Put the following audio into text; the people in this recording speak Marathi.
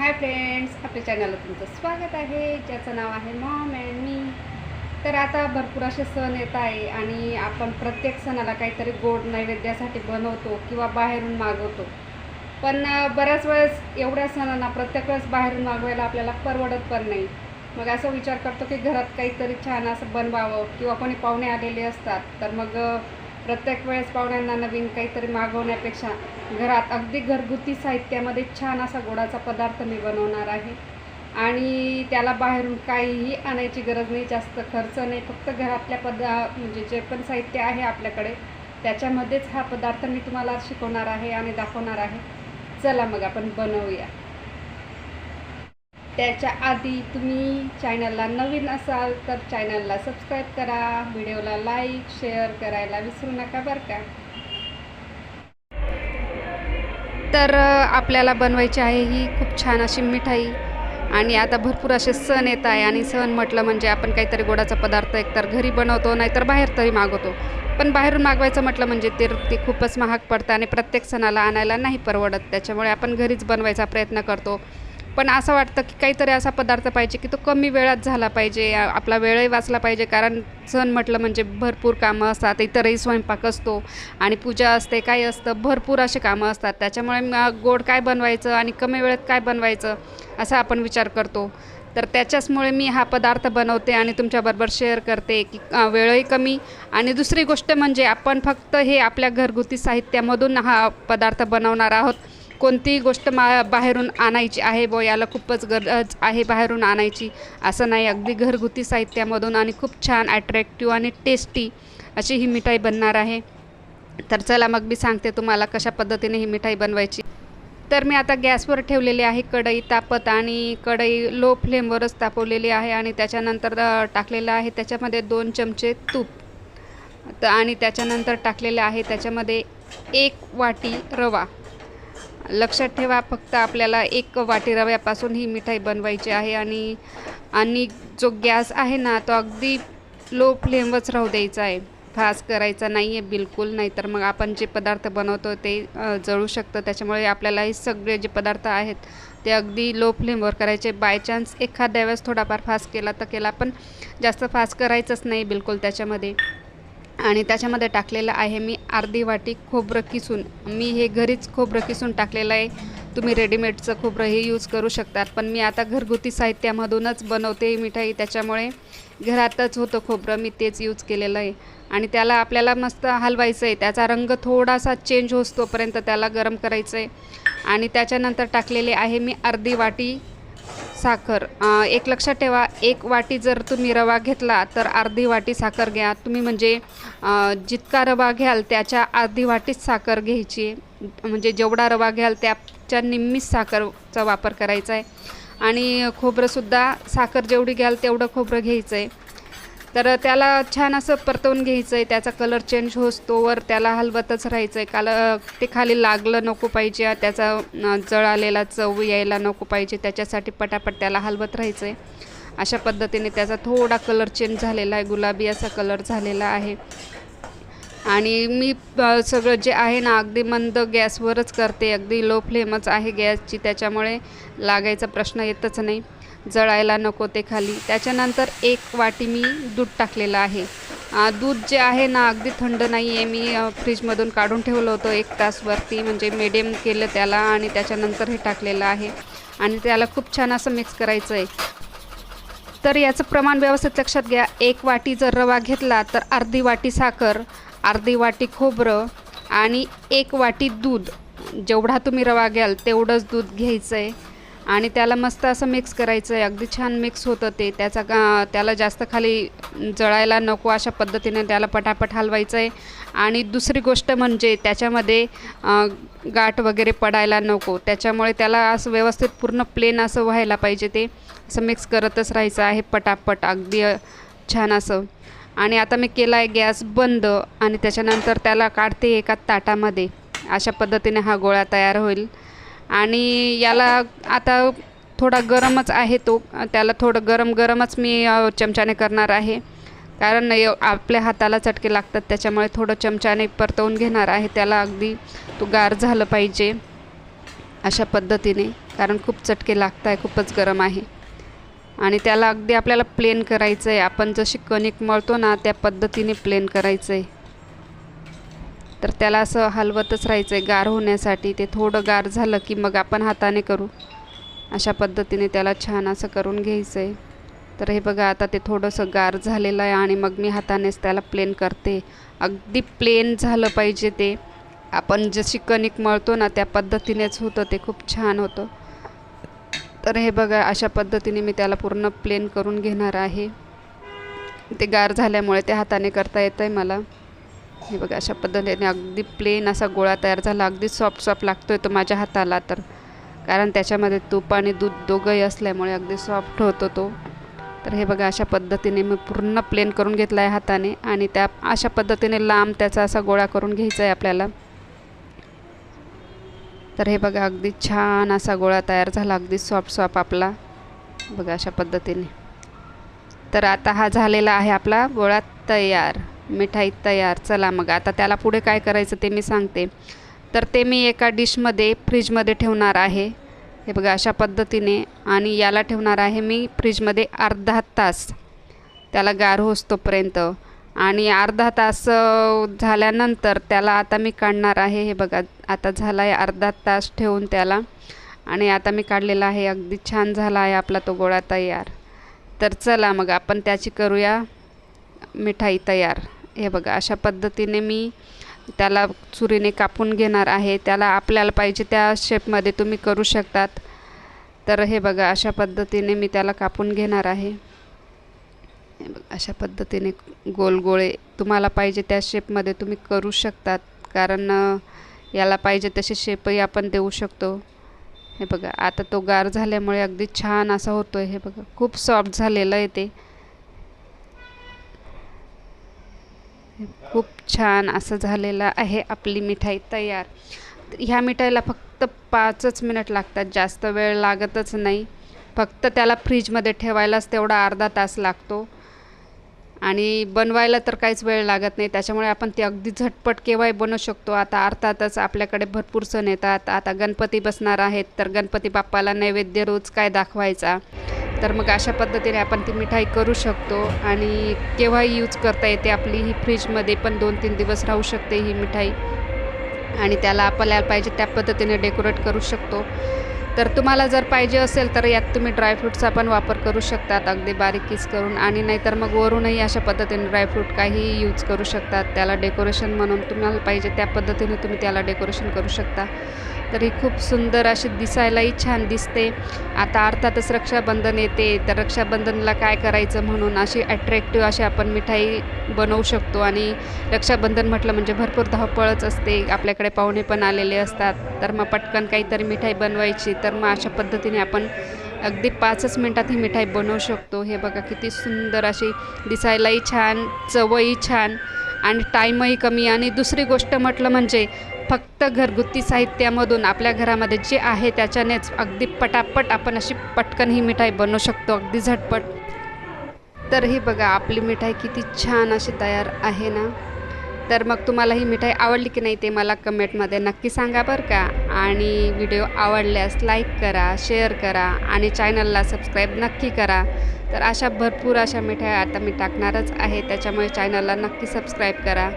हाय फ्रेंड्स आपल्या चॅनलला तुमचं स्वागत आहे. ज्याचं नाव आहे मॉम अँड मी. तर आता भरपूर असे सण येत आहे आणि आपण प्रत्येक सणाला काहीतरी गोड नैवेद्यासाठी बनवतो किंवा बाहेरून मागवतो. पण बऱ्याच वेळेस एवढ्या सणांना प्रत्येक वेळेस बाहेरून मागवायला आपल्याला परवडत पण नाही. मग असा विचार करतो की घरात काहीतरी छान असं बनवावं किंवा कोणी पाहुणे आलेले असतात तर मग प्रत्येक वेळेस पाहुण्यांना नवीन काहीतरी मागवण्यापेक्षा घरात अगदी घरगुती साहित्यामध्ये छान असा गोडाचा पदार्थ मी बनवणार आहे. आणि त्याला बाहेरून काहीही आणायची गरज नाही जास्त खर्च नाही. फक्त घरातल्या पदा म्हणजे जे पण साहित्य आहे आपल्याकडे त्याच्यामध्येच हा पदार्थ मी तुम्हाला शिकवणार आहे आणि दाखवणार आहे. चला मग आपण बनवूया. त्याच्या आधी तुम्ही चॅनलला नवीन असाल तर चॅनलला सबस्क्राईब करा व्हिडिओला लाईक शेअर करायला विसरू नका बरं का. तर आपल्याला बनवायची आहे ही खूप छान अशी मिठाई आणि आता भरपूर असे सण येत आहे आणि सण म्हटलं म्हणजे आपण काहीतरी गोडाचा पदार्थ एकतर घरी बनवतो नाहीतर बाहेर तरी मागवतो. पण बाहेरून मागवायचं म्हटलं म्हणजे ते ते खूपच महाग पडतं आणि प्रत्येक सणाला आणायला नाही परवडत. त्याच्यामुळे आपण घरीच बनवायचा प्रयत्न करतो. पण असं वाटतं की काहीतरी असा पदार्थ पाहिजे की तो कमी वेळात झाला पाहिजे आपला वेळही वाचला पाहिजे. कारण सण म्हटलं म्हणजे भरपूर कामं असतात इतरही स्वयंपाक असतो आणि पूजा असते काय असतं भरपूर असे कामं असतात. त्याच्यामुळे मग गोड काय बनवायचं आणि कमी वेळेत काय बनवायचं असा आपण विचार करतो. तर त्याच्याचमुळे मी हा पदार्थ बनवते आणि तुमच्याबरोबर शेअर करते की वेळही कमी आणि दुसरी गोष्ट म्हणजे आपण फक्त हे आपल्या घरगुती साहित्यामधून हा पदार्थ बनवणार आहोत. कोणतीही गोष्ट मा बाहेरून आणायची आहे व याला खूपच गरज आहे बाहेरून आणायची. असं नाही अगदी घरगुती साहित्यामधून आणि खूप छान अट्रॅक्टिव्ह आणि टेस्टी अशी ही मिठाई बनणार आहे. तर चला मग मी सांगते तुम्हाला कशा पद्धतीने ही मिठाई बनवायची. तर मी आता गॅसवर ठेवलेली आहे कढई तापत आणि कढई लो फ्लेमवरच तापवलेली आहे आणि त्याच्यानंतर टाकलेलं आहे त्याच्यामध्ये दोन चमचे तूप. तर आणि त्याच्यानंतर टाकलेलं आहे त्याच्यामध्ये एक वाटी रवा. लक्षात ठेवा फक्त आपल्याला एक वाटी रव्यापासून ही मिठाई बनवायची आहे आणि आणि जो गॅस आहे ना तो अगदी लो फ्लेमवरच राहू द्यायचा आहे. फास्ट करायचा नाही आहे बिलकुल नाही. तर मग आपण जे पदार्थ बनवतो ते जळू शकतं. त्याच्यामुळे आपल्याला हे सगळे जे पदार्थ आहेत ते अगदी लो फ्लेमवर करायचे. बाय चान्स एखाद्या वेळेस थोडाफार फास्ट केला तर केला पण जास्त फास्ट करायचंच नाही बिलकुल त्याच्यामध्ये. आणि त्याच्यामध्ये टाकलेलं आहे मी अर्धी वाटी खोबरं किसून. मी हे घरीच खोबरं किसून टाकलेलं आहे. तुम्ही रेडीमेडचं खोबरं हे यूज करू शकतात. पण मी आता घरगुती साहित्यामधूनच बनवते मिठाई. त्याच्यामुळे घरातच होतं खोबरं. मी तेच यूज केलेलं आहे. आणि त्याला आपल्याला मस्त हलवायचं आहे. त्याचा रंग थोडासा चेंज होतोपर्यंत त्याला गरम करायचं आहे. आणि त्याच्यानंतर टाकलेले आहे मी अर्धी वाटी साखर. एक लक्षात ठेवा एक वाटी जर तुम्ही रवा घेतला तर अर्धी वाटी साखर घ्या. तुम्ही म्हणजे जितका रवा घ्याल त्याच्या अर्धी वाटीच साखर घ्यायची. म्हणजे जेवढा रवा घ्याल त्याच्या निम्मीच साखरचा वापर करायचा आहे. आणि खोबरंसुद्धा साखर जेवढी घ्याल तेवढं खोबरं घ्यायचं आहे. तर त्याला छान असं परतवून घ्यायचं आहे त्याचा कलर चेंज होतोवर त्याला हलवतच राहायचं आहे काल ते खाली लागलं नको पाहिजे त्याचा जळ आलेला चव यायला नको पाहिजे त्याच्यासाठी पटापट त्याला हलवत राहायचं आहे अशा पद्धतीने त्याचा थोडा कलर चेंज झालेला आहे गुलाबी असा कलर झालेला आहे. आणि मी सगळं जे आहे ना अगदी मंद गॅसवरच करते अगदी लो फ्लेमच आहे गॅसची त्याच्यामुळे लागायचा प्रश्न येतच नाही. जळायला नको ते खाली. त्याच्यानंतर एक वाटी मी दूध टाकलेलं आहे. दूध जे आहे ना अगदी थंड नाही आहे मी फ्रीजमधून काढून ठेवलं होतं एक तासवरती. म्हणजे मिडियम केलं त्याला आणि त्याच्यानंतर हे टाकलेलं आहे. आणि त्याला खूप छान असं मिक्स करायचं आहे तर याचं प्रमाण व्यवस्थित लक्षात घ्या. एक वाटी जर रवा घेतला तर अर्धी वाटी साखर अर्धी वाटी खोबरं आणि एक वाटी दूध. जेवढा तुम्ही रवा घ्याल तेवढंच दूध घ्यायचं आहे आणि त्याला मस्त असं मिक्स करायचं आहे. अगदी छान मिक्स होतं ते. त्याचा गा त्याला जास्त खाली जळायला नको अशा पद्धतीने त्याला पटापट हलवायचं आहे आणि दुसरी गोष्ट म्हणजे त्याच्यामध्ये गाठ वगैरे पडायला नको. त्याच्यामुळे त्याला असं व्यवस्थित पूर्ण प्लेन असं व्हायला पाहिजे ते. असं मिक्स करतच राहायचं आहे पटापट. अगदी छान असं. आणि आता मी केला आहे गॅस बंद आणि त्याच्यानंतर त्याला काढते एका ताटामध्ये. अशा पद्धतीने हा गोळा तयार होईल. आणि याला आता थोडा गरमच आहे तो. त्याला थोडं गरम गरमच मी चमच्याने करणार आहे. कारण आपल्या हाताला चटके लागतात त्याच्यामुळे थोडं चमच्याने परतवून घेणार आहे. त्याला अगदी तो गार झालं पाहिजे अशा पद्धतीने. कारण खूप चटके लागत आहे खूपच गरम आहे. आणि त्याला अगदी आपल्याला प्लेन करायचं आहे आपण जशी कणिक मळतो ना त्या पद्धतीने प्लेन करायचं आहे तर त्याला असं हलवतच राहायचं आहे गार होण्यासाठी. ते थोडं गार झालं की मग आपण हाताने करू. अशा पद्धतीने त्याला छान असं करून घ्यायचं आहे तर हे बघा आता ते थोडंसं गार झालेलं आहे आणि मग मी हातानेच त्याला प्लेन करते. अगदी प्लेन झालं पाहिजे ते. आपण जशी कणिक मळतो ना त्या पद्धतीनेच होतं ते. खूप छान होतं. तर हे बघा अशा पद्धतीने मी त्याला पूर्ण प्लेन करून घेणार आहे. ते गार झाल्यामुळे ते हाताने करता येतं आहे मला. हे बघा अशा पद्धतीने अगदी प्लेन असा गोळा तयार झाला. अगदी सॉफ्ट सॉफ्ट लागतो आहे तो माझ्या हाताला तर. कारण त्याच्यामध्ये तूप आणि दूध दोघंही असल्यामुळे अगदी सॉफ्ट होतो तो. तर हे बघा अशा पद्धतीने मी पूर्ण प्लेन करून घेतला आहे हाताने आणि त्या अशा पद्धतीने लांब त्याचा असा गोळा करून घ्यायचा आहे आपल्याला. तर हे बघा अगदी छान असा गोळा तयार झाला अगदी सॉफ्ट सॉफ्ट आपला. बघा अशा पद्धतीने. तर आता हा झालेला आहे आपला गोळा तयार. मिठाई तयार चला मग. आता त्याला पुढे काय करायचं ते मी सांगते. तर ते मी एका डिशमध्ये फ्रीजमध्ये ठेवणार आहे. हे बघा अशा पद्धतीने. आणि याला ठेवणार आहे मी फ्रीजमध्ये अर्धा तास. त्याला गार होसतोपर्यंत. आणि अर्धा तास झाल्यानंतर त्याला आता मी काढणार आहे. हे बघा आता झाला आहे अर्धा तास ठेवून त्याला. आणि आता मी काढलेला आहे. अगदी छान झाला आहे आपला तो गोळा तयार. तर चला मग आपण त्याची करूया मिठाई तयार. हे बघा अशा पद्धतीने मी त्याला चुरीने कापून घेणार आहे. त्याला आपल्याला पाहिजे त्या शेपमध्ये तुम्ही करू शकतात. तर हे बघा अशा पद्धतीने मी त्याला कापून घेणार आहे. हे बघा अशा पद्धतीने गोल गोळे तुम्हाला पाहिजे त्या शेपमध्ये तुम्ही करू शकतात. कारण याला पाहिजे तसे शेपही आपण देऊ शकतो. हे बघा आता तो गार झाल्यामुळे अगदी छान असा होतो आहे हे बघा खूप सॉफ्ट झालेलं आहे ते. खूप छान असं झालेलं आहे आपली मिठाई तयार. ह्या मिठाईला फक्त पाचच मिनिट लागतात जास्त वेळ लागतच नाही. फक्त त्याला फ्रीजमध्ये ठेवायलाच तेवढा अर्धा तास लागतो. आणि बनवायला तर काहीच वेळ लागत नाही त्याच्यामुळे आपण ते अगदी झटपट केव्हाही बनवू शकतो. आता अर्थातच आपल्याकडे भरपूर सण येतात. आता गणपती बसणार आहेत तर गणपती बाप्पाला नैवेद्य रोज काय दाखवायचा? तर मग अशा पद्धतीने आपण ती मिठाई करू शकतो आणि केव्हाही यूज करता येते आपली ही फ्रीजमध्ये पण दोन तीन दिवस राहू शकते ही मिठाई. आणि त्याला आपल्याला पाहिजे त्या पद्धतीने डेकोरेट करू शकतो. तर तुम्हाला जर पाहिजे असेल तर यात तुम्ही ड्रायफ्रूटचा पण वापर करू शकतात अगदी बारीक किस करून. आणि नाहीतर मग वरूनही अशा पद्धतीने ड्रायफ्रूट काही यूज करू शकतात. त्याला डेकोरेशन म्हणून तुम्हाला पाहिजे त्या पद्धतीने तुम्ही त्याला डेकोरेशन करू शकता. तर ही खूप सुंदर अशी दिसायलाही छान दिसते. आता अर्थातच रक्षाबंधन येते तर रक्षाबंधनला काय करायचं म्हणून अशी अट्रॅक्टिव्ह अशी आपण मिठाई बनवू शकतो आणि रक्षाबंधन म्हटलं म्हणजे भरपूर धावपळच असते. आपल्याकडे पाहुणे पण आलेले असतात तर मग पटकन काहीतरी मिठाई बनवायची तर मग अशा पद्धतीने आपण अगदी पाचच मिनटात ही मिठाई बनवू शकतो. हे बघा किती सुंदर अशी दिसायलाही छान चवही छान आणि टाईमही कमी. आणि दुसरी गोष्ट म्हटलं म्हणजे फक्त घरगुती साहित्यामधून आपल्या घरामध्ये जे आहे त्याच्यानेच अगदी पटापट आपण अशी पटकन ही मिठाई बनवू शकतो अगदी झटपट. तर ही बघा आपली मिठाई किती छान अशी तयार आहे ना? तर मग तुम्हाला ही मिठाई आवडली की नाही ते मला कमेंटमध्ये नक्की सांगा बरं का. आणि व्हिडिओ आवडल्यास लाईक करा शेअर करा आणि चॅनलला सबस्क्राईब नक्की करा. तर अशा भरपूर अशा मिठाई आता मी टाकणारच आहे त्याच्यामुळे चॅनलला नक्की सबस्क्राईब करा.